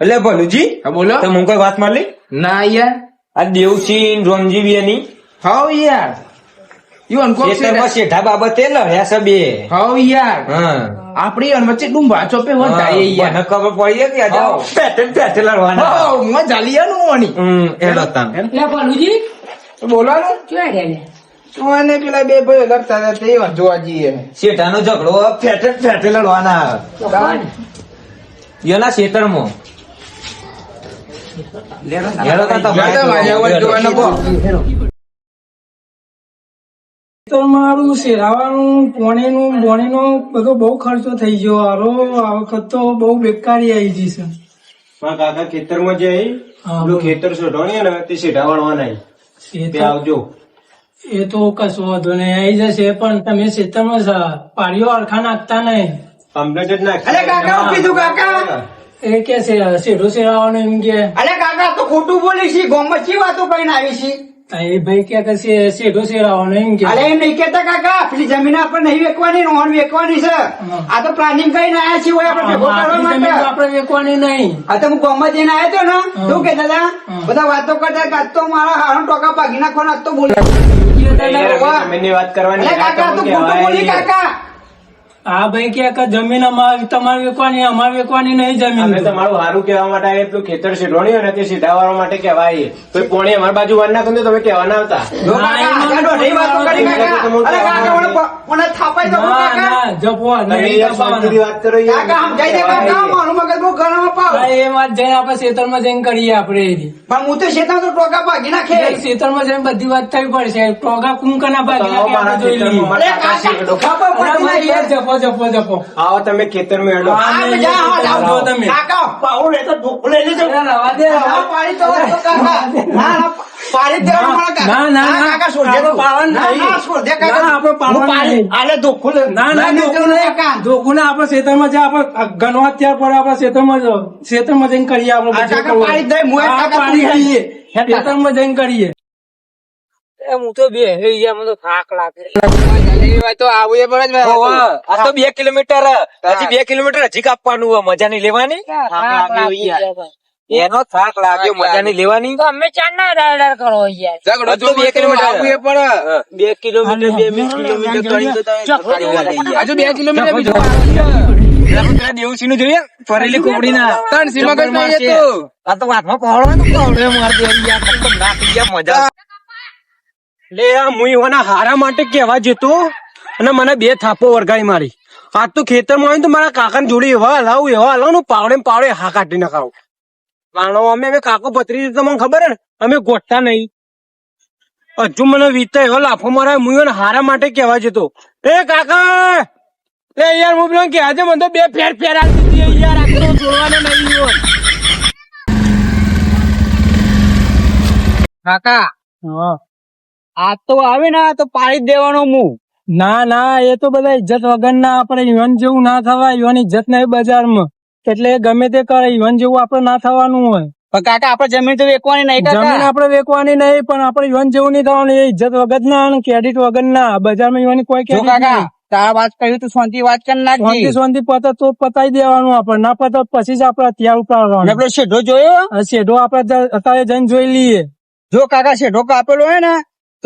એટલે ભલુજી હા બોલો. તમે હું કોઈ વાત મારી ના યાર. આ દેવસિંહ રોમજી બેની હાઉ યાર. યુ અનકો ખેતરમાં શેઠા બાબતે લડ્યા છે બે. હાઉ યાર. હા. આપડી અન વચ્ચે ડું વાંચો પે વંટાય મને યાર. ખબર પડી કે આ હાવ. પેટે પેટે લડવાના. હાઉ મો લિયા નું ઓની હમ એલો તાન. એટલે ભલુજી બોલવાનું? ક્યાં ગયા અને પેલા બે ભાઈ લડતા હતા તે જોવા જઈએ. શેઠાનો ઝઘડો ફેટે ફેટે લડવાના. એના તાન તમારે. શેરાવાનું પોણીનું બોણીનો બધો બહુ ખર્ચો થઈ ગયો. હારો આ વખત તો બહુ બેકારી આવી ગઈ છે. મારા કાકા ખેતરમાં જઈ હા, ખેતર સોઢવાની ને તે સીધા વાળવાના એ તે આવજો. એ તો કશું વાંધો નહીં. આવી જશે પણ તમે ખેતરમાં સ- પાડીઓ અરખા નાખતા નહીં. કમ્પ્લેટ જ નાખ કાકા કીધું કાકા એ કે છે શેઢો શેરાવાનું એમ કે. અરે કાકા તો ખોટું બોલી છી ગોમત ચી વાતો કરીને આવી છે એ ભાઈ કે કે છે શેઢો શેરાવાનું એમ કે. અરે એમ નહીં કેતા કાકા પેલી જમીન આપણે નહીં વેચવાની નોન વેચવાની છે. આ તો પ્લાનિંગ કરીને આવ્યા છીએ ઓય આપણે ભેગો કરવા આપણી જમીન તો માટે આપણે વેચવાની નહીં. આ તો હું ગામમાં જઈને આવ્યો હતો ને. શું કે દાદા? બધા વાતો કરતા કે આજ તો મારા હારો ટોકા ભાગી નાખવાનો આજ તો બોલે. યાર, જમીનની વાત કરવાની કાકા તું ખોટું બોલી કાકા. આ ભાઈ કે કે જમીન અમારે તમારે વેચવાની અમારે વેચવાની નહીં જમીન. તમારું સારું કહેવા માટે આવીએ, પેલું ખેતર સીધોણી અને તે સીધા માટે કહેવાય. તો પોણી અમારી બાજુ વાર ના ને તમે કહેવા ના આવતા. કાકા કરી કાકા કાકા. ના કાકા. ના કરો. કાકા કાકા હા, એ વાત જઈને આપણે ખેતરમાં જઈને કરીએ આપડે પણ હું તો શેતા તો ટોકા ભાગી નાખે. જઈને બધી વાત થઈ પડશે. ટોગા કુંકના ભાગી તો નાખે જપો જપો જપો આવો તમે ખેતરમાં હેડો હા. આ તો જા, હા, લાવ. લાવો તમે. કાકા પાઉ લે તો ભૂખ લઈ લેજો. રવા દે, રવા. ના, તો કાકા. ના, ના, પાડી જ દેવાનું મારા કાકા. ના, ના, ના. કાકા, છોડ દે આપણે તું. પાડવાનું ના, નહીં. ના, છોડ કાકા. આપણે પાડવાનું નહીં. આલે ઢોકળું ના ના ના, નહીં. કાકા. ધોકું ના આપણે ખેતરમાં જે આપણે ગણવા ત્યાર પર આપણે ખેતરમાં જ- જઈને કરીએ આપણે કાકા કરવું. દે, મુએ કાકા પાડી પૂરી દઈએ. હેઠ કાકા. ખેતરમાં જઈને કરીએ હું તો બે મને થાક લાગે. તો આવું એ પડે જ આ તો બે કિલોમીટર હજી બે કિલોમીટર હજી કાપવાનું હોય. મજા નહીં લેવાની એનો થાક લાગ્યો મજા નહીં લેવાની? અમે ચાંદા રાડા કરો યાર. ઝઘડો બે કિલોમીટર. આવું એ પડે બે કિલોમીટર બે બે કિલોમીટર કરી તો તમે ફરી વાર લઈ ગયા. હજુ બે કિલોમીટર બીજું દેવસિંહનું જોઈએ ફરેલી કોબડી ના ત્રણ સીમા કઈ. આ તો પહોળો તો પહોળો મારતો યાર મજા. લે આ એવાના હારા માટે કહેવા જતો અને મને બે થાપો વરગાઈ મારી. આજ તો ખેતરમાં આવીને તો મારા કાકાને જોડે એવા હલાવું એવા હલાવું પાવડે પાવડે હા કાઢી નાખાવું. વાણો અમે અમે કાકો પતરી તો મને ખબર હે ને? અમે ગોઠતા નહીં. હજુ મને વીતા એવો લાફો મારા મુઈ એને હારા માટે કહેવા જતો. એ કાકા! એ યાર હું પેલો કે આજે મને તો બે ફેર ફેર આપી દીધી યાર આ જોવાનો નહીં હોય. કાકા હા. આ તો આવે ને તો પાડી જ દેવાનો હું ના ના એ તો બધા ઇજ્જત વગર ના આપણે યુવાન જેવું ના થવાય યુવાન ઇજ્જત નહીં બજારમાં. એટલે ગમે તે કરે યુવાન જેવું આપણે ના થવાનું હોય. પણ કાકા આપણે જમીન તો વેચવાની નહીં જમીન આપણે વેચવાની નહીં પણ આપણે યુવાન જેવું નહીં થવાનું એ ઇજ્જત વગર ના અને ક્રેડિટ વગર ના બજારમાં યુવાની કોઈ ક્રેડિટ કાકા તારા વાત કહ્યું તું શાંતિ વાત કરી શાંતિ નાખી શાંતિ પતે તો પતાવી દેવાનું આપણે ના પતે પછી જ આપણે અત્યાર ઉપાડવાનું આપડે શેઢો જોયો? શેઢો આપણે અત્યારે જઈને જોઈ લઈએ. જો કાકા શેઢો કાપેલો હોય ને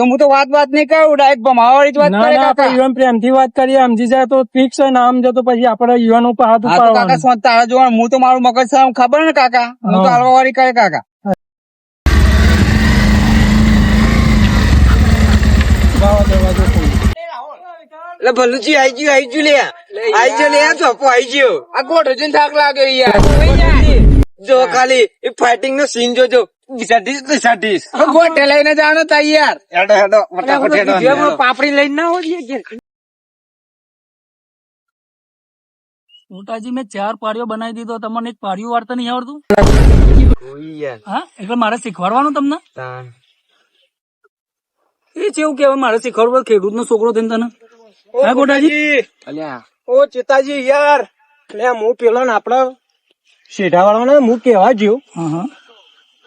તો હું તો વાત વાત નહીં કરું ડાયરેક્ટ ભમાવાળી જ વાત કરે કાકા. યુવાન પ્રેમથી વાત કરીએ. સમજી જાય તો ફિક્સ છે નામ જો તો પછી આપણે યુવાન ઉપર હાથ ઉપાડવાનો તો કાકા ઉપાડવાનો. તારા જોવાનું હું તો મારું મગજ સારું ખબર ને કાકા? હું તો. હાલવા કરે કાકા. એટલે ભલુજી આઈ ગયું આઈ ગયું લે. આઈ ગયો લે ચોપો આઈ ગયો આ ગોઠ થાક લાગે યાર. જો ખાલી એ ફાઇટિંગ નો સીન જોજો. દિશાધીશ દિશાધીશ ગોટે લઈને જવાનો તૈયાર. હેડો હેડો ફટાફટ હેડો. પાપડી લઈને ના હોય મોટાજી મેં ચાર પાડીઓ બનાવી દીધો. તમને એક પાડીઓ વાર્તા નહીં આવડતું? હા એટલે મારે શીખવાડવાનું તમને? એ છે એવું કેવાય મારે શીખવાડવું ખેડૂત નો છોકરો થઈને તને. હા ગોટાજી? ઓ ચેતાજી યાર. લે હું પેલો ને આપડે શેઢા વાળા ને હું કેવા જ્યો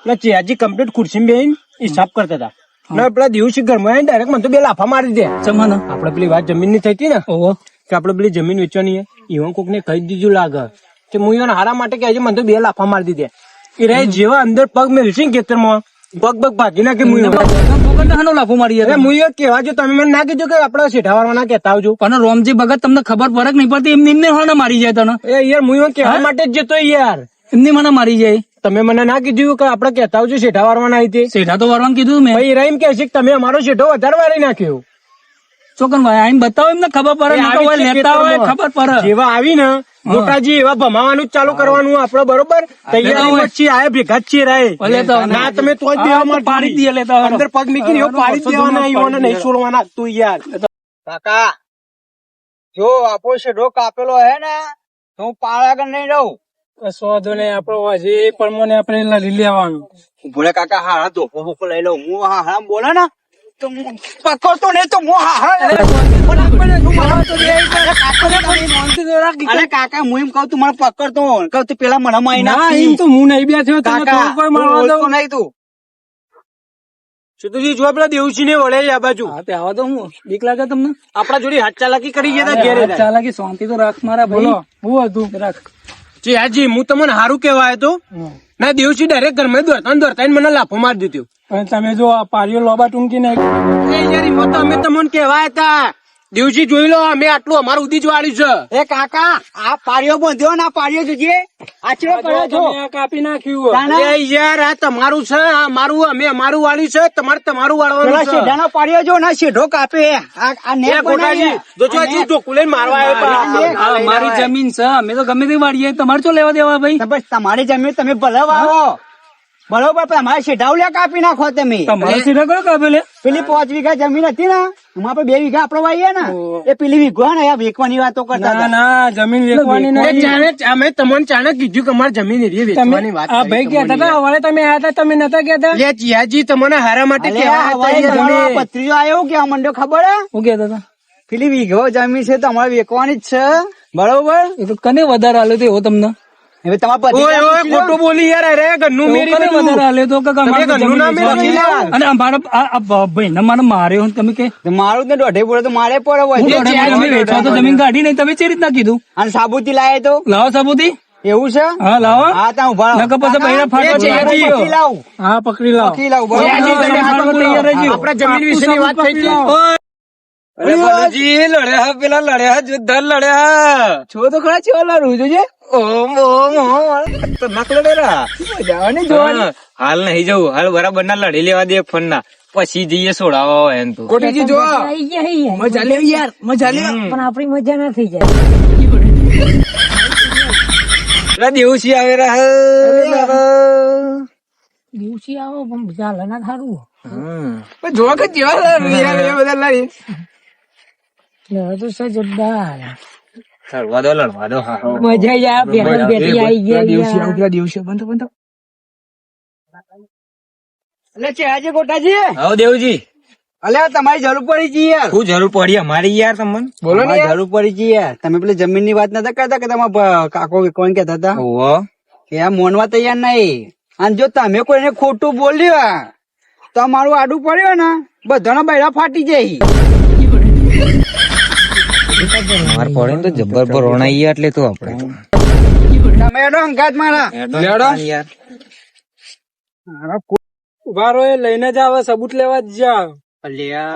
હા કમ્પ્લીટ ખુરશી બેન હિસાબ કરતા હતા. ને પેલા દિવસી ઘરમાં આવીને ડાયરેક્ટ મને તો બે લાફા મારી દે ચમાના? આપડે પેલી વાત જમીનની થઈ હતી ને ઓહો. કે આપડે પેલી જમીન વેચવાની હે ઈવન કોક ને કહી દીધું લાગે. કે હું એને હારા માટે કે મને તો બે લાફા મારી દીધે. એ રહે જેવા અંદર પગ ને ખેતરમાં પગ પગ ભાગી નાખે હું. લાફો મારી અરે ઈવન કેવા જો તમે મને ના કીધું કે આપડે ના કહેતા આવજો. પણ રોમજી ભગત તમને ખબર ફરક નહીં પડતી? એમને એમને હોને મારી જાય તને. એ યાર હું કેવા માટે જ જતો યાર. એમની મને મારી જાય. તમે મને ના કીધું કે આપડે કેતા આવજો શેઠા વારવાના આવી શેઠા તો વારવાનું કીધું મેં. ભાઈ રહીમ કે છે તમે અમારો શેઠો વધારે વારી નાખ્યો. ચોકન ભાઈ આઈને બતાવો એમને ખબર પડે લેતા હોય ખબર પડે. જેવા આવી ને મોટાજી એવા ભમાવાનું જ ચાલુ કરવાનું આપડે બરોબર? તૈયારી આયા ભેગા જ છીએ રાય. ના તમે તો જ બેવા માટે પાડી દે લેતા અંદર પગ નીકળી એવો પાડી દેવાના ઈવોને નહીં છોડવાના તું યાર. કાકા જો આપો શેઢો કાપેલો હે ને તો હું પાળાગર નહીં રહું. કશો વાંધો નહીં આપડે હજી પણ મને આપણે લઈ લેવાનું. ભોલે કાકા હારા ધોકો બોકો લઈ લઉં. હું હા હા બોલે ને તો પકો તો નહીં તો હું હા હા કાકા હું એમ કહું તું મને પકડતો કહું તું પેલા મને મારી એમ તો હું નહીં બેઠ્યો તમે કાકા થોડું કોઈ તું મારવા બોલતો દઉં નહીં તું. સીધુજી જો પેલા દેવસિંહ ને વળે આ બાજુ. હા તે આવા તો હું બીક લાગે તમને? આપડા જોડે હાથ ચાલાકી કરી ગયા તા ઘેરે. ચાલાકી શાંતિ તો રાખ મારા બોલો. હું હતું? રાખ. જી હાજી હું તમને સારું કેવાય તો ના દેવસિંહ ડાયરેક્ટ ઘરમાં દોરતા ને દોરતા મને લાફો મારી દીધો. પણ તમે જો આ પારીઓ લોબા ટૂંકી નાખી એ યાર તો અમે તમને કહેવાય હતા. દેવસિંહ જોઈ લો અમે આટલું અમારું ઉદી જ વાળ્યું છે. એ કાકા આ પાડીઓ બાંધ્યો ને આ પાડીઓ જોજે. આચરો ચેવો છો. કાપી નાખ્યું એ યાર આ તમારું છે આ મારું અમે અમારું વાળ્યું છે તમારે તમારું વાળવાનું છે. શેઢાનો પાડીઓ જો ના શેઢો કાપે. આ ને બનાવી જો જો જી ચોખ્ખું લઈને મારવા આવ્યો આ મારી જમીન છે અમે તો ગમે તે વાળીએ તમારે શું લેવા દેવા ભાઈ? બસ તમારી જમીન તમે ભલે વાવો. બરોબર પણ અમારે શેઢાવ કાપી નાખો તમે. તમારે સીધા કરો કાપેલે પેલી પાંચ વીઘા જમીન હતી ને એમાં આપણે બે વીઘા આપડે વાઈએ ને એ પેલી વીઘો ને વેકવાની વેચવાની વાતો કરતા ના ના જમીન વેચવાની અમે તમને ચાણે કીધું કે અમારે જમીન એરી વેચવાની તમે વાત આ ભાઈ કહેતા હતા હવારે તમે આયા હતા તમે નતા કહેતા? લે જીયાજી તમને હારા માટે કેવા હતા કે આ પત્રીજો આવ્યો કે મંડ્યો ખબર હે? હું કહેતા હતા. પેલી વીઘો જમીન છે તમારે વેચવાની જ છે. બરોબર? કને વધારે આલ્યો તો એવો તમને? હવે તમારા ઓય ઓય ખોટું બોલી યાર અરે ઘરનું મેરી બધું. વધારે તો કે અમારે તમે ઘરનું જમીન એ વેચવાની. લખી અને અમારા આ- આ ભાઈ ને મારે માર્યો તમે કે મારું ને દોઢે પૂરે તો મારે પડે હોય. દોઢે વેચવા તો જમીન કાઢી નહીં તમે રીતના કીધું? અને સાબુતી લાવે તો? લાવો સાબુતી. એવું છે? હા લાવો. હા ત્યાં ઊભા. નકર પછી પકડી. હા પકડી લાવો. પકડી લાવું. આપણા જમીન વિશેની વાત થઈ હતી અરે ભલુજી લડ્યા પેલા લડ્યા જોરદાર લડ્યા છો તો ખરા ચેવા લાડુ જોજે. ઓમ ઓમ ઓમ. હાલ નહીં જવું. હાલ બરાબર ના લડી લેવા દે ફોન ના પછી જઈએ સોડાવા હોય એમ તો. કોટીજી જો. મજા લે યાર. મજા લે પણ આપણી મજા ના થઈ જાય. દેવસી આવે રહ્યા દેવસી આવો પણ ચાલે ના થારું. જોવા કે જેવા બધા લાડી. તો જોરદાર લડવા દો લડવા દો મજા યાર બેઠી બેઠી આઈ ગયા યાર. પેલા દિવસે બંધ બંધ. એટલે ચેહાજી ગોટાજી? આવો દેવજી. અલ્યા તમારી જરૂર પડી છે યાર. શું જરૂર પડી? અમારી યાર તમને? બોલો ને જરૂર પડી છે યાર. તમે પેલી જમીનની વાત નતા કરતા કે તમારા કાકો કોણ કેતા હતા? ઓહો. કે આ મોનવા તૈયાર નહીં. અને જો તમે કોઈને ખોટું બોલ્યું તો મારું આડું પડ્યું ને બધાના બૈરા ફાટી જાય. અમાર પડે તો જબ્બર પર રોણાઈએ એટલે તો આપણે મેડો અંગાત મારા. યાર. ઊભા રહો એ લઈને જ આવે સબૂત લેવા જ જા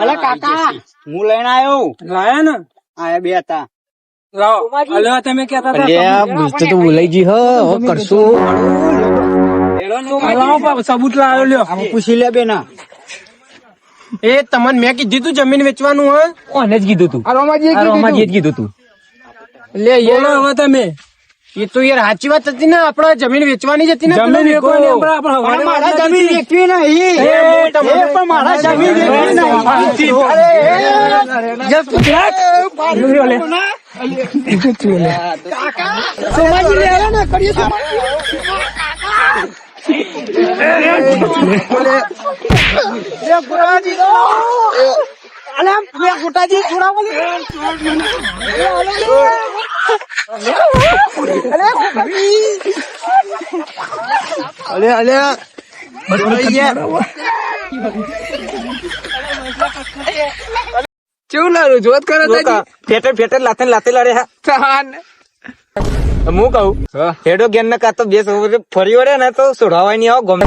અલે કાકા. હું લઈને આવ્યો લાયા ને? આયા બે હતા. લાવો. તમે હતા તો બોલાઈ જી હો કરશું. સબૂત લાવ્યો લ્યો. પૂછી લે બેના. એ તમને મેં કીધું તું જમીન વેચવાનું હા કોને જ કીધું તું રોમાજી આ રોમાજીએ જ કીધું તું લે બોલો હવે તમે એ તો યાર સાચી વાત હતી ને આપડે જમીન વેચવાની જ હતી ને જમીન વેચવાની આપણે- આપણે મારા જમીન વેચવી નહીં એ તમને- પણ મારા જમીન વેચવી નહીં અરે, સોમાજી ને, કરીએ સોમાજી. એ ગુરાજી તો. અલે, બે ગુટાજી છોડાવો ને. અલે, અલે. કેવું લાડુ જોત કરે ફેટર ફેટર લાતે લાતે લડે હા હું કહું હેડો ગેન ના કાતો બે સૌ ફરી વળે ને તો સોડાવાય નહીં આવો ગમે.